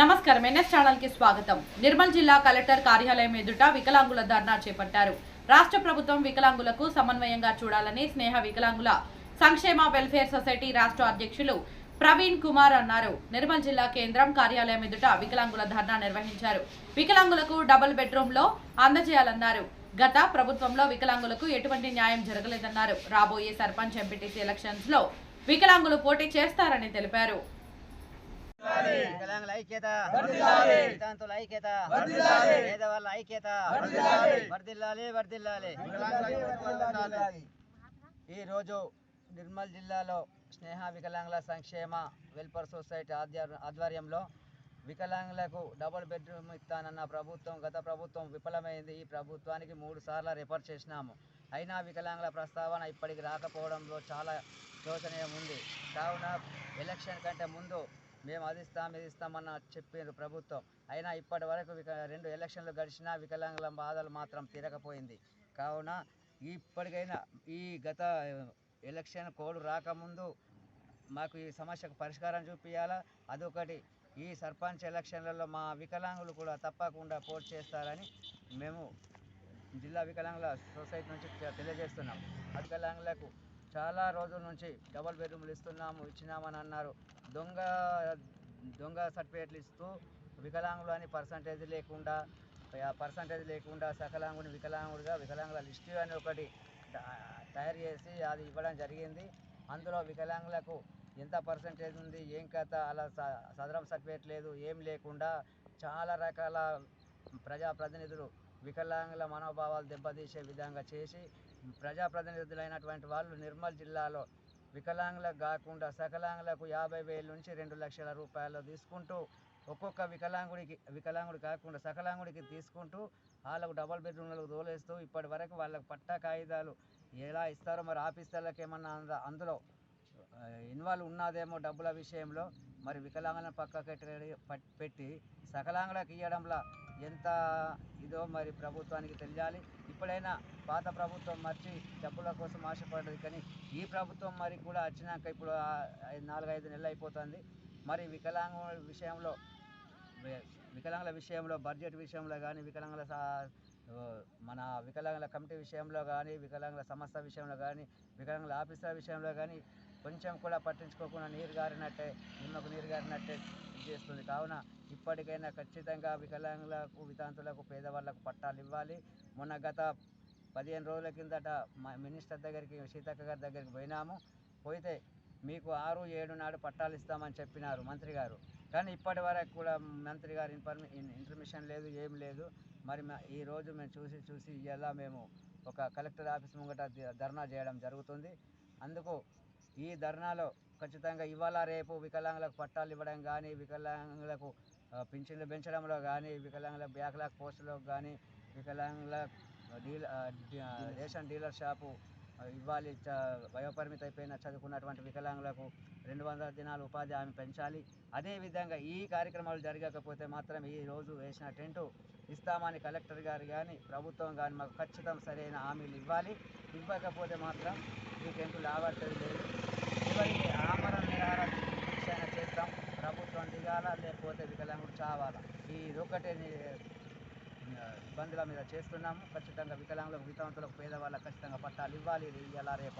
నమస్కారం. ఎన్ఎస్ ఛానల్కి స్వాగతం. నిర్మల్ జిల్లా కలెక్టర్ కార్యాలయం ఎదుట వికలాంగుల ధర్నా చేపట్టారు. రాష్ట్ర ప్రభుత్వం వికలాంగులకు సమన్వయంగా చూడాలని స్నేహ వికలాంగుల సంక్షేమ వెల్ఫేర్ సొసైటీ రాష్ట్ర అధ్యక్షులు ప్రవీణ్ కుమార్ అన్నారు. నిర్మల్ జిల్లా కేంద్రం కార్యాలయం ఎదుట వికలాంగుల ధర్నా నిర్వహించారు. వికలాంగులకు డబుల్ బెడ్రూమ్లో అందజేయాలన్నారు. గత ప్రభుత్వంలో వికలాంగులకు ఎటువంటి న్యాయం జరగలేదన్నారు. రాబోయే సర్పంచ్ ఎంపీటీసీ ఎలక్షన్స్లో వికలాంగులు పోటీ చేస్తారని తెలిపారు. ఐక్యత. వితాంతుల ఐక్యత. పేదవాళ్ళ ఐక్యత. వర్దిల్లాలి వర్దిల్లాలి ఈరోజు నిర్మల్ జిల్లాలో స్నేహ వికలాంగుల సంక్షేమ వెల్ఫేర్ సొసైటీ ఆధ్వర్- ఆధ్వర్యంలో వికలాంగులకు డబుల్ బెడ్రూమ్ ఇస్తానన్న ప్రభుత్వం గత ప్రభుత్వం విఫలమైంది. ఈ ప్రభుత్వానికి మూడు సార్లు రిఫర్ చేసినాము. అయినా వికలాంగుల ప్రస్తావన ఇప్పటికి రాకపోవడంలో చాలా శోచనీయం ఉంది. కావున ఎలక్షన్ కంటే ముందు మేము అది ఇస్తాం ఇది ఇస్తామన్న చెప్పారు ప్రభుత్వం. అయినా ఇప్పటి వరకు విక రెండు ఎలక్షన్లు గడిచినా వికలాంగుల బాధలు మాత్రం తీరకపోయింది. కావున ఇప్పటికైనా ఈ గత ఎలక్షన్ కోడ్ రాకముందు మాకు ఈ సమస్యకు పరిష్కారం చూపించాలా అదొకటి. ఈ సర్పంచ్ ఎలక్షన్లలో మా వికలాంగులు కూడా తప్పకుండా పోటీ చేస్తారని మేము జిల్లా వికలాంగుల సొసైటీ నుంచి తె- తెలియజేస్తున్నాం. వికలాంగులకు చాలా రోజుల నుంచి డబల్ బెడ్రూమ్లు ఇస్తున్నాము ఇచ్చినామని అన్నారు. దొంగ దొంగ సర్టిఫికేట్లు ఇస్తూ వికలాంగులు అని పర్సంటేజ్ లేకుండా పర్సంటేజ్ లేకుండా సకలాంగుని వికలాంగుడిగా వికలాంగుల లిస్టు అని ఒకటి తయారు చేసి అది ఇవ్వడం జరిగింది. అందులో వికలాంగులకు ఎంత పర్సంటేజ్ ఉంది ఏం కథ అలా స- సదరం సర్టిఫికేట్ లేదు ఏం లేకుండా చాలా రకాల ప్రజాప్రతినిధులు వికలాంగుల మనోభావాలు దెబ్బతీసే విధంగా చేసి ప్రజాప్రతినిధులైనటువంటి వాళ్ళు నిర్మల్ జిల్లాలో వికలాంగులకు కాకుండా సకలాంగులకు యాభై వేల నుంచి రెండు లక్షల రూపాయలు తీసుకుంటూ ఒక్కొక్క వికలాంగుడికి వికలాంగుడు కాకుండా సకలాంగుడికి తీసుకుంటూ వాళ్ళకు డబల్ బెడ్రూమ్లకు తోలేస్తూ ఇప్పటి వరకు వాళ్ళకు పట్టా కాగితాలు ఎలా ఇస్తారో మరి ఆఫీసర్లకు ఏమన్నా అందులో ఇన్వాల్వ్ ఉన్నదేమో డబ్బుల విషయంలో మరి వికలాంగులను పక్కకు పెట్టి సకలాంగులకు ఇవ్వడంలో ఎంత ఇదో మరి ప్రభుత్వానికి తెలియాలి. ఇప్పుడైనా పాత ప్రభుత్వం మర్చి డబ్బుల కోసం ఆశపడ్డది కానీ ఈ ప్రభుత్వం మరి కూడా వచ్చినాక ఇప్పుడు ఐదు- నాలుగైదు నెలలు అయిపోతుంది. మరి వికలాంగుల విషయంలో వికలాంగుల విషయంలో బడ్జెట్ విషయంలో కానీ వికలాంగుల మన వికలాంగుల కమిటీ విషయంలో కానీ వికలాంగుల సంస్థ విషయంలో కానీ వికలాంగుల ఆఫీసర్ విషయంలో కానీ కొంచెం కూడా పట్టించుకోకుండా నీరు గారినట్టే నిమ్మకు నీరు గారినట్టే చేస్తుంది. కావున ఇప్పటికైనా ఖచ్చితంగా వికలాంగులకు వితాంతులకు పేదవాళ్ళకు పట్టాలు ఇవ్వాలి. మొన్న గత పదిహేను రోజుల కిందట మా మినిస్టర్ దగ్గరికి సీతక్క గారి దగ్గరికి పోయినాము. పోయితే మీకు ఆరు ఏడు నాడు పట్టాలు ఇస్తామని చెప్పినారు మంత్రి గారు. కానీ ఇప్పటి వరకు కూడా మంత్రి గారు ఇన్ఫర్మే ఇన్ఫర్మేషన్ లేదు ఏం లేదు. మరి మా- ఈ రోజు మేము చూసి చూసి ఇలా మేము ఒక కలెక్టర్ ఆఫీస్ ముంగట ధర్నా చేయడం జరుగుతుంది. అందుకు ఈ ధర్నాలో ఖచ్చితంగా ఇవాళ రేపు వికలాంగులకు పట్టాలు ఇవ్వడం కానీ వికలాంగులకు పింఛన్లు పెంచడంలో కానీ వికలాంగుల బ్యాక్లాగ్ పోస్టులో కానీ వికలాంగుల డీల రేషన్ డీలర్ షాపు ఇవ్వాలి చ- వయోపరిమితి అయిపోయిన చదువుకున్నటువంటి వికలాంగులకు రెండు వందల దినాలు ఉపాధి హామీ పెంచాలి. అదేవిధంగా ఈ కార్యక్రమాలు జరగకపోతే మాత్రం ఈ రోజు వేసిన టెంటు ఇస్తామని కలెక్టర్ గారు కానీ ప్రభుత్వం కానీ మాకు ఖచ్చితం సరైన హామీలు ఇవ్వాలి. ఇవ్వకపోతే మాత్రం ఈ టెంటు లాభట్టేది లేదు. లేకపోతే వికలాంగుడు చావాలా? ఈ ఒకటే ఇబ్బందుల మీద చేస్తున్నాము. ఖచ్చితంగా వికలాంగులకు వితంతులకు పేదవాళ్ళకు ఖచ్చితంగా పట్టాలు ఇవ్వాలి. ఇది ఇలా రేప?